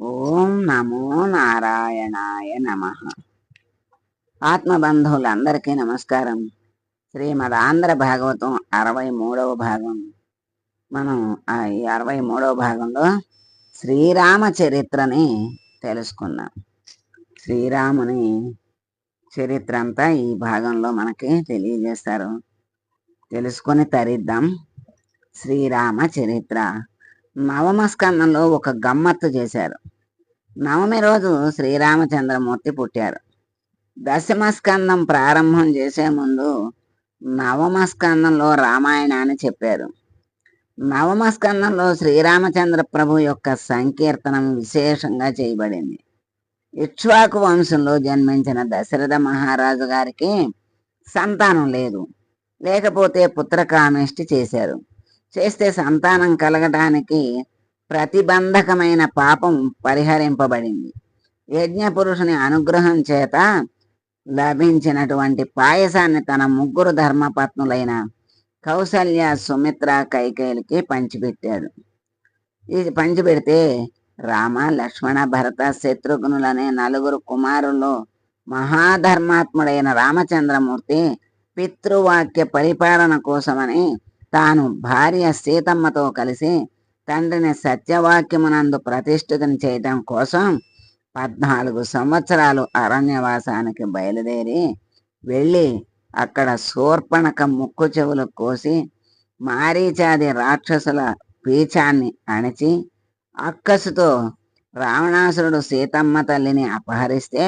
ఓం నమో నారాయణాయ నమ. ఆత్మబంధువులందరికీ నమస్కారం. శ్రీమద్ ఆంధ్ర భాగవతం అరవై మూడవ భాగం. మనం ఆ ఈ అరవై మూడవ భాగంలో శ్రీరామ చరిత్రని తెలుసుకుందాం. శ్రీరాముని చరిత్ర అంతా ఈ భాగంలో మనకి తెలియజేస్తారు. తెలుసుకొని తరిద్దాం. శ్రీరామ చరిత్ర నవమ స్కందంలో ఒక గమ్మత్తు చేశారు. నవమి రోజు శ్రీరామచంద్రమూర్తి పుట్టారు. దశమ స్కందం ప్రారంభం చేసే ముందు నవమ స్కందంలో రామాయణాన్ని చెప్పారు. నవమ స్కందంలో శ్రీరామచంద్ర ప్రభు యొక్క సంకీర్తనం విశేషంగా చేయబడింది. ఇక్ష్వాకు వంశంలో జన్మించిన దశరథ మహారాజు గారికి సంతానం లేదు. లేకపోతే పుత్రకామేష్టి చేశారు. చేస్తే సంతానం కలగటానికి ప్రతిబంధకమైన పాపం పరిహరింపబడింది. యజ్ఞపురుషుని అనుగ్రహం చేత లభించినటువంటి పాయసాన్ని తన ముగ్గురు ధర్మపత్నులైన కౌసల్య సుమిత్ర కైకేయులకి పంచిపెట్టాడు. ఇది పంచిపెడితే రామ లక్ష్మణ భరత శత్రుఘ్నులనే నలుగురు కుమారులు మహాధర్మాత్ముడైన రామచంద్రమూర్తి పితృవాక్య పరిపాలన కోసమని తాను భార్య సీతమ్మతో కలిసి తండ్రిని సత్యవాక్యమునందు ప్రతిష్ఠితం చేయటం కోసం పద్నాలుగు సంవత్సరాలు అరణ్యవాసానికి బయలుదేరి వెళ్ళి అక్కడ శూర్పణక ముక్కు చెవులు కోసి మారీచాది రాక్షసుల పీచాన్ని అణిచి అక్కసుతో రావణాసురుడు సీతమ్మ తల్లిని అపహరిస్తే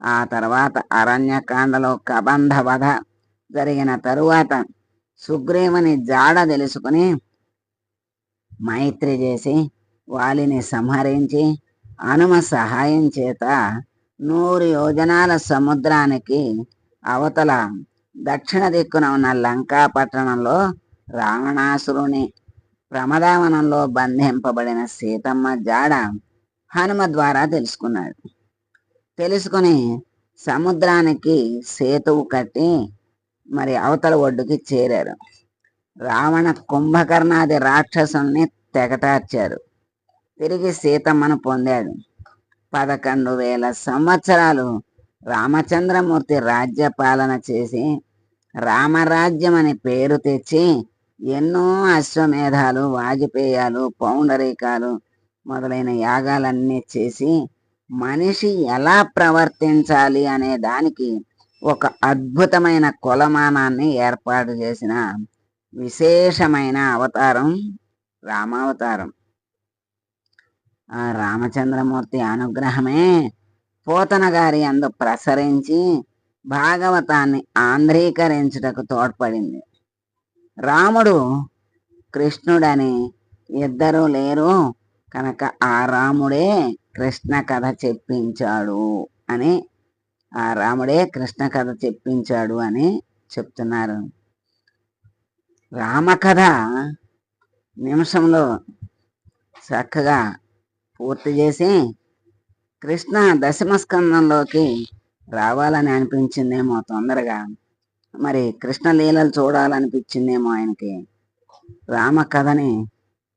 ఆ తర్వాత అరణ్యకాండలో కబంధ వధ జరిగిన తరువాత సుగ్రీవుని జాడ తెలుసుకుని మైత్రి చేసి వాలిని సంహరించి హనుమ సహాయం చేత నూరు యోజనాల సముద్రానికి అవతల దక్షిణ దిక్కున ఉన్న లంకా పట్టణంలో రావణాసురుని ప్రమదావనంలో బంధింపబడిన సీతమ్మ జాడ హనుమ ద్వారా తెలుసుకున్నాడు. తెలుసుకుని సముద్రానికి సేతువు కట్టి మరి అవతల ఒడ్డుకి చేరారు. రావణ కుంభకర్ణాది రాక్షసుల్ని తెగటార్చారు. తిరిగి సీతమ్మను పొందాడు. పదకొండు వేల సంవత్సరాలు రామచంద్రమూర్తి రాజ్య పాలన చేసి రామరాజ్యం అని పేరు తెచ్చి ఎన్నో అశ్వమేధాలు వాజపేయాలు పౌండరీకాలు మొదలైన యాగాలన్నీ చేసి మనిషి ఎలా ప్రవర్తించాలి అనే దానికి ఒక అద్భుతమైన కొలమానాన్ని ఏర్పాటు చేసిన విశేషమైన అవతారం రామావతారం. ఆ రామచంద్రమూర్తి అనుగ్రహమే పోతన గారి అందు ప్రసరించి భాగవతాన్ని ఆంధ్రీకరించుటకు తోడ్పడింది. రాముడు కృష్ణుడని ఇద్దరూ లేరు కనుక ఆ రాముడే కృష్ణ కథ చెప్పించాడు అని ఆ రాముడే కృష్ణ కథ చెప్పించాడు అని చెప్తున్నారు. రామకథ నిమిషంలో చక్కగా పూర్తి చేసి కృష్ణ దశమస్కందంలోకి రావాలని అనిపించిందేమో తొందరగా. మరి కృష్ణ లీలలు చూడాలనిపించిందేమో ఆయనకి. రామ కథని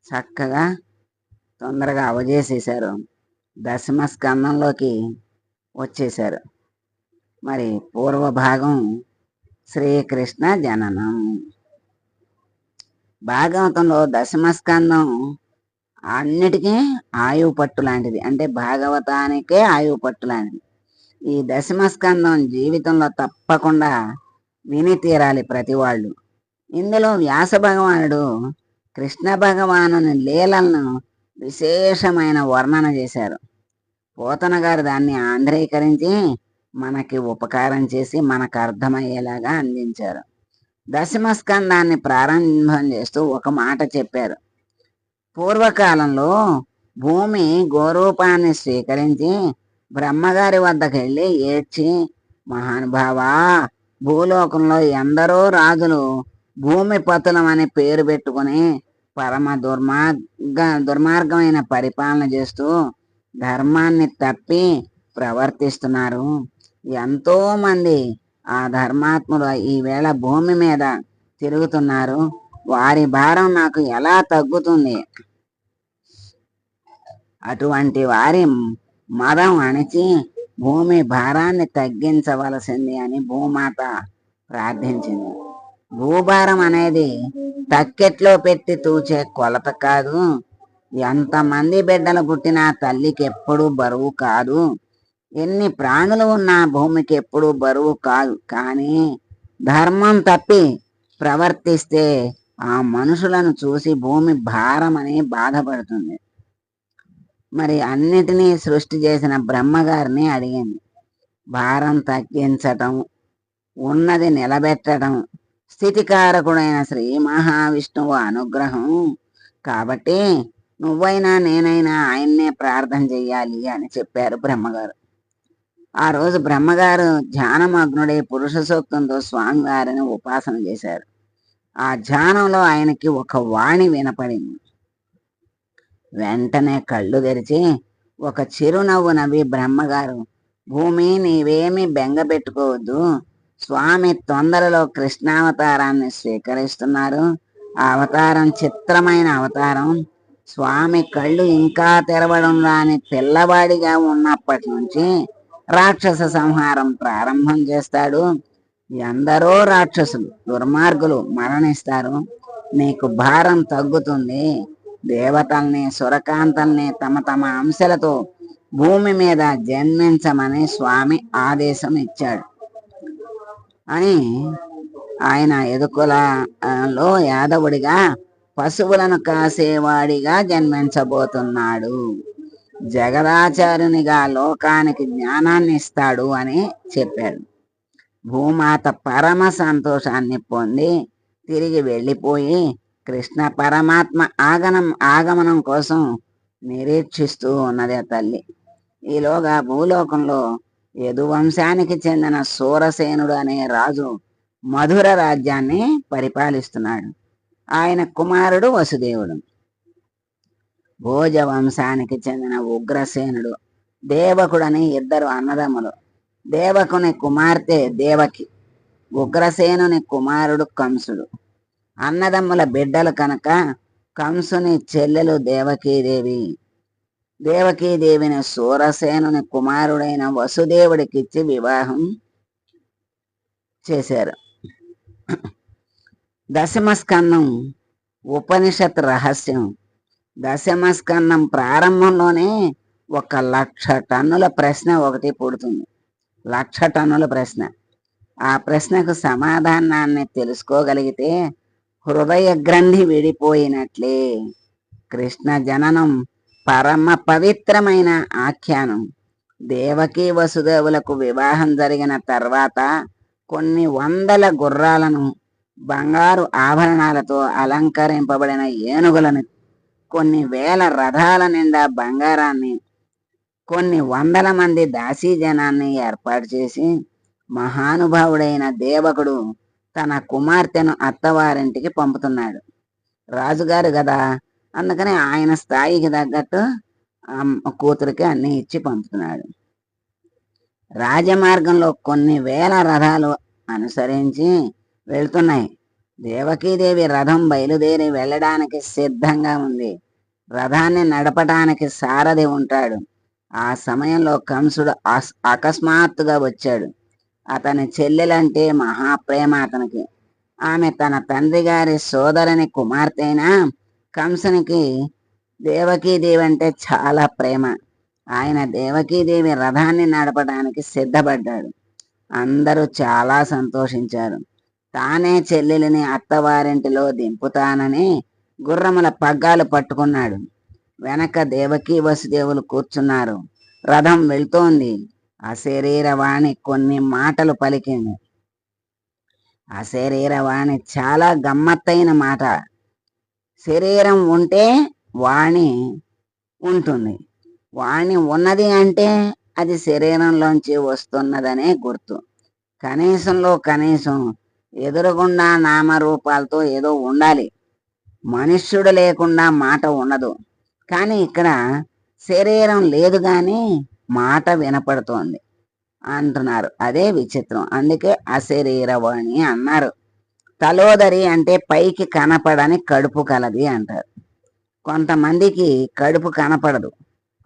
చక్కగా తొందరగా అవజేసేశారు. దశమ స్కందంలోకి వచ్చేశారు. మరి పూర్వ భాగం శ్రీకృష్ణ జననం. భాగవతంలో దశమస్కందం అన్నిటికీ ఆయువు పట్టు లాంటిది. అంటే భాగవతానికే ఆయువు పట్టు లాంటిది. ఈ దశమస్కందం జీవితంలో తప్పకుండా విని తీరాలి ప్రతి వాళ్ళు. ఇందులో వ్యాస భగవానుడు కృష్ణ భగవానుని లీలలను విశేషమైన వర్ణన చేశారు. పోతన గారు దాన్ని ఆంధ్రీకరించి మనకి ఉపకారం చేసి మనకు అర్థమయ్యేలాగా అందించారు. దశమ స్కందాన్ని ప్రారంభం చేస్తూ ఒక మాట చెప్పారు. పూర్వకాలంలో భూమి గోరూపాన్ని స్వీకరించి బ్రహ్మగారి వద్దకు వెళ్ళి ఏడ్చి మహానుభావా భూలోకంలో ఎందరో రాజులు భూమి పతులమని పేరు పెట్టుకుని పరమ దుర్మార్గ దుర్మార్గమైన పరిపాలన చేస్తూ ధర్మాన్ని తప్పి ప్రవర్తిస్తున్నారు. ఎంతో మంది ఆ ధర్మాత్ములు ఈవేళ భూమి మీద తిరుగుతున్నారు. వారి భారం నాకు ఎలా తగ్గుతుంది? అటువంటి వారి మదం అణిచి భూమి భారాన్ని తగ్గించవలసింది అని భూమాత ప్రార్థించింది. భూభారం అనేది తక్కెట్లో పెట్టి తూచే కొలత కాదు. ఎంతమంది బిడ్డలు పుట్టినా తల్లికి ఎప్పుడూ బరువు కాదు. ఎన్ని ప్రాణులు ఉన్నా భూమికి ఎప్పుడూ బరువు కాదు. కానీ ధర్మం తప్పి ప్రవర్తిస్తే ఆ మనుషులను చూసి భూమి భారమని బాధపడుతుంది. మరి అన్నిటినీ సృష్టి చేసిన బ్రహ్మగారిని అడిగింది. భారం తగ్గించటం ఉన్నది నిలబెట్టడం స్థితికారకుడైన శ్రీ మహావిష్ణువు అనుగ్రహం. కాబట్టి నువ్వైనా నేనైనా ఆయన్నే ప్రార్థన చెయ్యాలి అని చెప్పారు బ్రహ్మగారు. ఆ రోజు బ్రహ్మగారు ధ్యానమగ్నుడై పురుష సూక్తంతో స్వామివారిని ఉపాసన చేశారు. ఆ ధ్యానంలో ఆయనకి ఒక వాణి వినపడింది. వెంటనే కళ్ళు తెరిచి ఒక చిరునవ్వు నవ్వి బ్రహ్మగారు భూమి నీవేమి బెంగ పెట్టుకోవద్దు. స్వామి తొందరలో కృష్ణావతారాన్ని స్వీకరిస్తున్నారు. ఆ అవతారం చిత్రమైన అవతారం. స్వామి కళ్ళు ఇంకా తెరవడం రాని పిల్లవాడిగా ఉన్నప్పటి నుంచి రాక్షస సంహారం ప్రారంభం చేస్తాడు. ఎందరో రాక్షసులు దుర్మార్గులు మరణిస్తారు. నీకు భారం తగ్గుతుంది. దేవతల్ని సురకాంతల్ని తమ తమ అంశలతో భూమి మీద జన్మించమని స్వామి ఆదేశం ఇచ్చాడు. అని ఆయన ఎదుకులలో యాదవుడిగా పశువులను కాసేవాడిగా జన్మించబోతున్నాడు. జగదాచార్యునిగా లోకానికి జ్ఞానాన్ని ఇస్తాడు అని చెప్పాడు భూమాత పరమ సంతోషాన్ని పొంది తిరిగి వెళ్ళిపోయి కృష్ణ పరమాత్మ ఆగనం ఆగమనం కోసం నిరీక్షిస్తూ ఉన్నది తల్లి. ఈలోగా భూలోకంలో యదువంశానికి చెందిన సూరసేనుడు అనే రాజు మధుర రాజ్యాన్ని పరిపాలిస్తున్నాడు. ఆయన కుమారుడు వసుదేవుడు. భోజ వంశానికి చెందిన ఉగ్రసేనుడు దేవకుడని ఇద్దరు అన్నదమ్ములు. దేవకుని కుమార్తె దేవకి ఉగ్రసేనుని కుమారుడు కంసుడు. అన్నదమ్ముల బిడ్డలు కనుక కంసుని చెల్లెలు దేవకీదేవి. దేవకీదేవిని సూరసేనుని కుమారుడైన వసుదేవుడికిచ్చి వివాహం చేశారు. దశమస్కందం ఉపనిషత్ రహస్యం. దశమస్కందం ప్రారంభంలోనే ఒక లక్ష టన్నుల ప్రశ్న ఒకటి పుడుతుంది. లక్ష టన్నుల ప్రశ్న. ఆ ప్రశ్నకు సమాధానాన్ని తెలుసుకోగలిగితే హృదయ గ్రంథి విడిపోయినట్లే. కృష్ణ జననం పరమ పవిత్రమైన ఆఖ్యానం. దేవకీ వసుదేవులకు వివాహం జరిగిన తర్వాత కొన్ని వందల గుర్రాలను బంగారు ఆభరణాలతో అలంకరింపబడిన ఏనుగులను కొన్ని వేల రథాల నిండా బంగారాన్ని కొన్ని వందల మంది దాసీ జనాన్ని ఏర్పాటు చేసి మహానుభావుడైన దేవకుడు తన కుమార్తెను అత్తవారింటికి పంపుతున్నాడు. రాజుగారు కదా అందుకని ఆయన స్థాయికి తగ్గట్టు కూతురికి అన్ని ఇచ్చి పంపుతున్నాడు. రాజమార్గంలో కొన్ని వేల రథాలు అనుసరించి వెళ్తున్నాయి. దేవకీదేవి రథం బయలుదేరి వెళ్ళడానికి సిద్ధంగా ఉంది. రథాన్ని నడపటానికి సారథి ఉంటాడు. ఆ సమయంలో కంసుడు అస్- అకస్మాత్తుగా వచ్చాడు. అతని చెల్లెలంటే మహాప్రేమ అతనికి. ఆమె తన తండ్రి గారి సోదరుని కుమార్తె అయినా కంసునికి దేవకీదేవి అంటే చాలా ప్రేమ. ఆయన దేవకీదేవి రథాన్ని నడపడానికి సిద్ధపడ్డాడు. అందరూ చాలా సంతోషించారు. తానే చెల్లెలిని అత్తవారింటిలో దింపుతానని గుర్రముల పగ్గాలు పట్టుకున్నాడు. వెనక దేవకీ వసుదేవులు కూర్చున్నారు. రథం వెళ్తోంది. అశరీరవాణి కొన్ని మాటలు పలికింది. అశరీరవాణి చాలా గమ్మత్తైన మాట. శరీరం ఉంటే వాణి ఉంటుంది. వాణి ఉన్నది అంటే అది శరీరంలోంచి వస్తున్నదనే గుర్తు. కనీసంలో కనీసం ఎదురుగుండా నామరూపాలతో ఏదో ఉండాలి. మనుష్యుడు లేకుండా మాట ఉండదు. కానీ ఇక్కడ శరీరం లేదు కానీ మాట వినపడుతోంది అంటున్నారు. అదే విచిత్రం. అందుకే అశరీరవాణి అన్నారు. తలోదరి అంటే పైకి కనపడని కడుపు కలది అంటారు. కొంతమందికి కడుపు కనపడదు.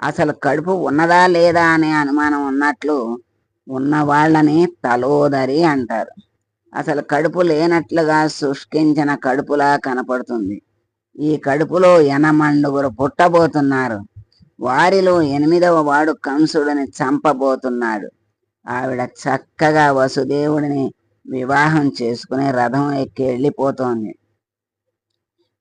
అసలు కడుపు ఉన్నదా లేదా అనే అనుమానం ఉన్నట్లు ఉన్న వాళ్ళని తలోదరి అంటారు. అసలు కడుపు లేనట్లుగా శుష్కించిన కడుపులా కనపడుతుంది. ఈ కడుపులో ఎనమండుగురు పుట్టబోతున్నారు. వారిలో ఎనిమిదవ వాడు కంసుడిని చంపబోతున్నాడు. ఆవిడ చక్కగా వసుదేవుడిని వివాహం చేసుకుని రథం ఎక్కి వెళ్ళిపోతోంది.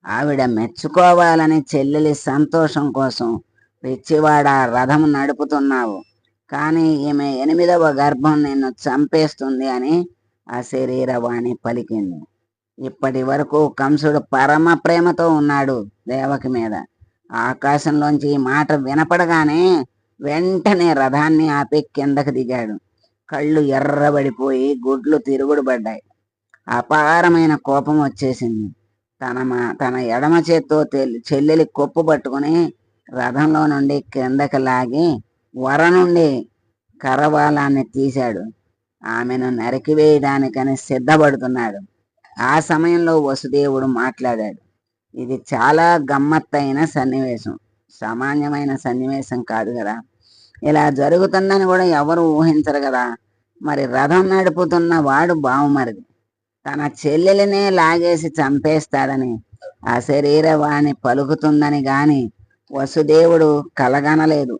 ఆవిడ మెచ్చుకోవాలని చెల్లెలి సంతోషం కోసం పిచ్చివాడ రథం నడుపుతున్నావు. కానీ ఈమె ఎనిమిదవ గర్భం నిన్ను చంపేస్తుంది అని ఆ శరీరవాణి పలికింది. ఇప్పటి వరకు కంసుడు పరమ ప్రేమతో ఉన్నాడు దేవకి మీద. ఆకాశంలోంచి ఈ మాట వినపడగానే వెంటనే రథాన్ని ఆపి కిందకి దిగాడు. కళ్ళు ఎర్రబడిపోయి గుడ్లు తిరుగుడు పడ్డాయి అపారమైన కోపం వచ్చేసింది. తన మా తన ఎడమ చేత్తో తెల్- చెల్లెలి కొప్పు పట్టుకుని రథంలో నుండి కిందకి లాగి వర నుండి కరవాలాన్ని తీశాడు. ఆమెను నరికివేయడానికని సిద్ధపడుతున్నాడు. ఆ సమయంలో వసుదేవుడు మాట్లాడాడు. ఇది చాలా గమ్మత్తైన సన్నివేశం. సామాన్యమైన సన్నివేశం కాదు కదా. ఇలా జరుగుతుందని కూడా ఎవరు ఊహించరు కదా. మరి రథం నడుపుతున్న వాడు బావుమరిది. తన చెల్లెలినే లాగేసి చంపేస్తాడని ఆ శరీరవాణి పలుకుతుందని గాని వసుదేవుడు కలగనలేదు.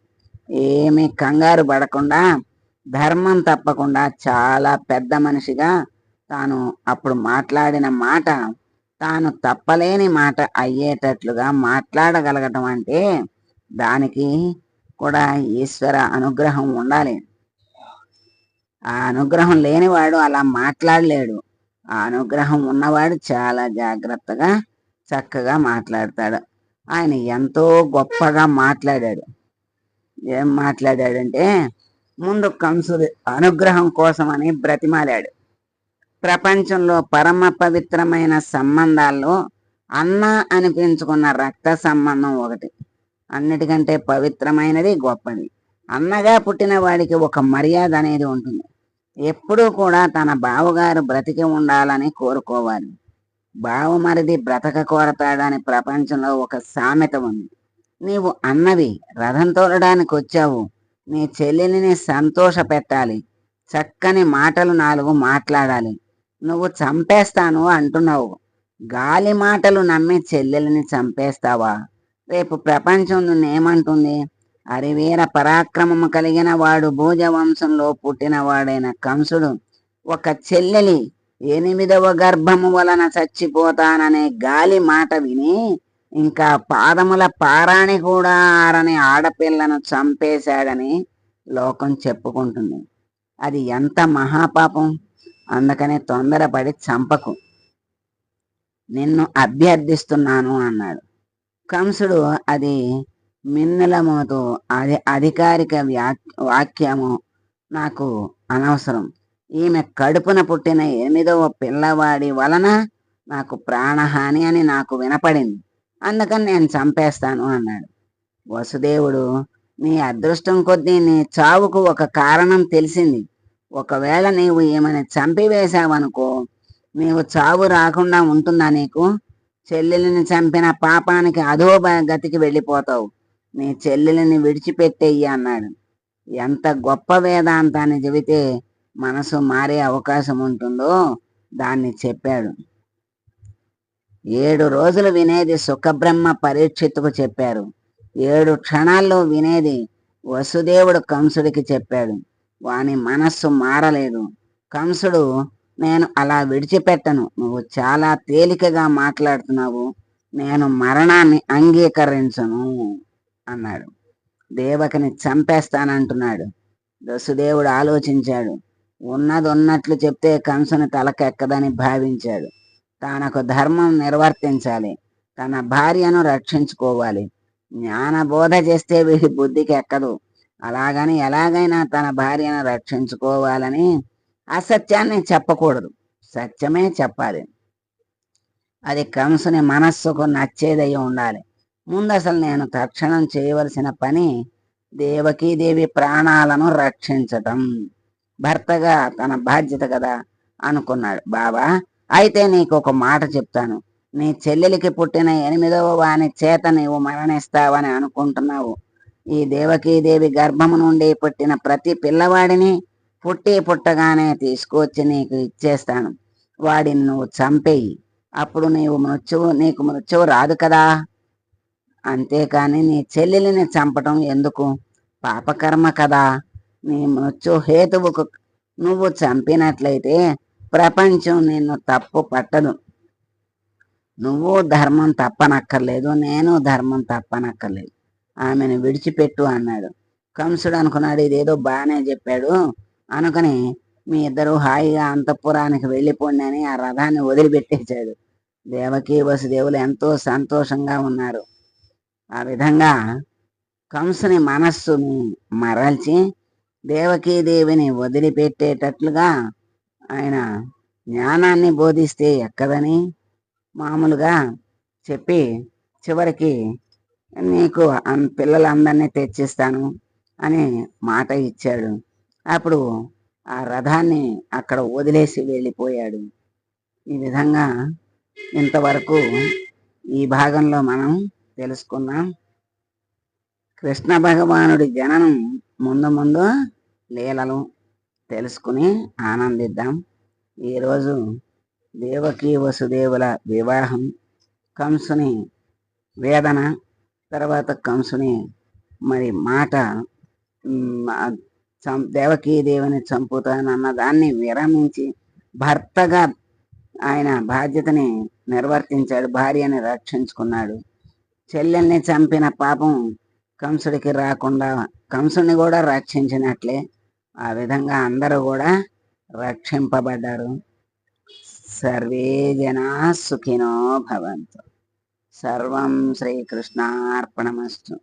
ఏమీ కంగారు పడకుండా ధర్మం తప్పకుండా చాలా పెద్ద మనిషిగా తాను అప్పుడు మాట్లాడిన మాట తాను తప్పలేని మాట అయ్యేటట్లుగా మాట్లాడగలగటం అంటే దానికి కూడా ఈశ్వర అనుగ్రహం ఉండాలి. ఆ అనుగ్రహం లేనివాడు అలా మాట్లాడలేడు. ఆ అనుగ్రహం ఉన్నవాడు చాలా జాగ్రత్తగా చక్కగా మాట్లాడతాడు. ఆయన ఎంతో గొప్పగా మాట్లాడాడు. ఏం మాట్లాడాడంటే ముందు కంసుడు అనుగ్రహం కోసమని బ్రతిమాలాడు. ప్రపంచంలో పరమ పవిత్రమైన సంబంధాల్లో అన్న అనిపించుకున్న రక్త సంబంధం ఒకటి. అన్నిటికంటే పవిత్రమైనది గొప్పది. అన్నగా పుట్టిన వాడికి ఒక మర్యాద అనేది ఉంటుంది. ఎప్పుడూ కూడా తన బావగారు బ్రతికి ఉండాలని కోరుకోవాలి. బావమరిది బ్రతక కోరతాడని ప్రపంచంలో ఒక సామెత ఉంది. నీవు అన్నవి రథం తోడడానికి వచ్చావు. నీ చెల్లెలిని సంతోష పెట్టాలి చక్కని మాటలు నాలుగు మాట్లాడాలి. నువ్వు చంపేస్తాను అంటున్నావు. గాలి మాటలు నమ్మి చెల్లెలిని చంపేస్తావా? రేపు ప్రపంచం నిన్నేమంటుంది? అరివీర పరాక్రమము కలిగిన వాడు భోజవంశంలో పుట్టినవాడైన కంసుడు. ఒక చెల్లెలి ఎనిమిదవ గర్భము వలన చచ్చిపోతాననే గాలి మాట విని ఇంకా పాదముల పారాణి కూడా ఆరని ఆడపిల్లను చంపేశాడని లోకం చెప్పుకుంటుంది. అది ఎంత మహాపాపం. అందుకని తొందరపడి చంపకు. నిన్ను అభ్యర్థిస్తున్నాను అన్నాడు. కంసుడు అది మిన్నెలమోతో అది అధికారిక వ్యాక్ వాక్యము నాకు అనవసరం. ఈమె కడుపున పుట్టిన ఎనిమిదవ పిల్లవాడి వలన నాకు ప్రాణహాని అని నాకు వినపడింది. అందుకని నేను చంపేస్తాను అన్నాడు. వసుదేవుడు నీ అదృష్టం కొద్దీ నీ చావుకు ఒక కారణం తెలిసింది. ఒకవేళ నీవు ఈమెను చంపివేశావనుకో నీవు చావు రాకుండా ఉంటుందా నీకు? చెల్లెలిని చంపిన పాపానికి అధో గతికి వెళ్ళిపోతావు. నీ చెల్లెలిని విడిచిపెట్టేయి అన్నాడు. ఎంత గొప్ప వేదాంతాన్ని చెబితే మనసు మారే అవకాశం ఉంటుందో దాన్ని చెప్పాడు. ఏడు రోజులు వినేది సుఖబ్రహ్మ పరీక్షిత్తుకు చెప్పారు ఏడు క్షణాల్లో వినేది వసుదేవుడు కంసుడికి చెప్పాడు. వాని మనస్సు మారలేదు. కంసుడు నేను అలా విడిచిపెట్టను. నువ్వు చాలా తేలికగా మాట్లాడుతున్నావు. నేను మరణాన్ని అంగీకరించను అన్నాడు. దేవకిని చంపేస్తానంటున్నాడు. వసుదేవుడు ఆలోచించాడు. ఉన్నది ఉన్నట్లు చెప్తే కంసుని తలకెక్కదని భావించాడు. తనకు ధర్మం నిర్వర్తించాలి. తన భార్యను రక్షించుకోవాలి. జ్ఞానబోధ చేస్తే వీడి బుద్ధికి ఎక్కదు. అలాగని ఎలాగైనా తన భార్యను రక్షించుకోవాలని అసత్యాన్ని చెప్పకూడదు. సత్యమే చెప్పాలి. అది కంసుని మనస్సుకు నచ్చేదై ఉండాలి. ముందు అసలు నేను తక్షణం చేయవలసిన పని దేవకీదేవి ప్రాణాలను రక్షించటం. భర్తగా తన బాధ్యత కదా అనుకున్నాడు. బాబా అయితే నీకు ఒక మాట చెప్తాను. నీ చెల్లెలికి పుట్టిన ఎనిమిదవ వాని చేత నీవు మరణిస్తావని అనుకుంటున్నావు. ఈ దేవకీదేవి గర్భము నుండి పుట్టిన ప్రతి పిల్లవాడిని పుట్టి పుట్టగానే తీసుకువచ్చి నీకు ఇచ్చేస్తాను. వాడిని నువ్వు చంపేయి అప్పుడు నీవు మృత్యువు నీకు మృత్యువు రాదు కదా. అంతేకాని నీ చెల్లెలిని చంపటం ఎందుకు? పాపకర్మ కదా. నీ మృత్యు హేతువుకు నువ్వు చంపినట్లయితే ప్రపంచం నిన్ను తప్పు పట్టదు. నువ్వు ధర్మం తప్పనక్కర్లేదు నేను ధర్మం తప్పనక్కర్లేదు. ఆమెను విడిచిపెట్టు అన్నాడు. కంసుడు అనుకున్నాడు ఇదేదో బాగానే చెప్పాడు అనుకుని మీ ఇద్దరు హాయిగా అంతఃపురానికి వెళ్ళిపోండి అని ఆ రథాన్ని వదిలిపెట్టేశాడు. దేవకీ వసుదేవులు ఎంతో సంతోషంగా ఉన్నారు. ఆ విధంగా కంసుని మనస్సుని మరల్చి దేవకీదేవిని వదిలిపెట్టేటట్లుగా ఆయన జ్ఞానాన్ని బోధిస్తే ఎక్కదని మామూలుగా చెప్పి చివరికి నీకు పిల్లలందరినీ తెచ్చిస్తాను అని మాట ఇచ్చాడు. అప్పుడు ఆ రథాన్ని అక్కడ వదిలేసి వెళ్ళిపోయాడు. ఈ విధంగా ఇంతవరకు ఈ భాగంలో మనం తెలుసుకున్నాం. కృష్ణ భగవానుడి జననం ముందు ముందు లీలలు తెలుసుకుని ఆనందిద్దాం. ఈరోజు దేవకీ వసుదేవుల వివాహం కంసుని వేదన తర్వాత కంసుని మరి మాట దేవకీ దేవుని చంపుతానన్న దాన్ని విరమించి భర్తగా ఆయన బాధ్యతని నిర్వర్తించాడు భార్యని రక్షించుకున్నాడు. చెల్లెల్ని చంపిన పాపం కంసుడికి రాకుండా కంసుని కూడా రక్షించినట్లే ఆ విధంగా అందరూ కూడా రక్షింపబడ్డారు. సర్వే జనా సుఖినో భవంతు. సర్వం శ్రీకృష్ణార్పణమస్తు.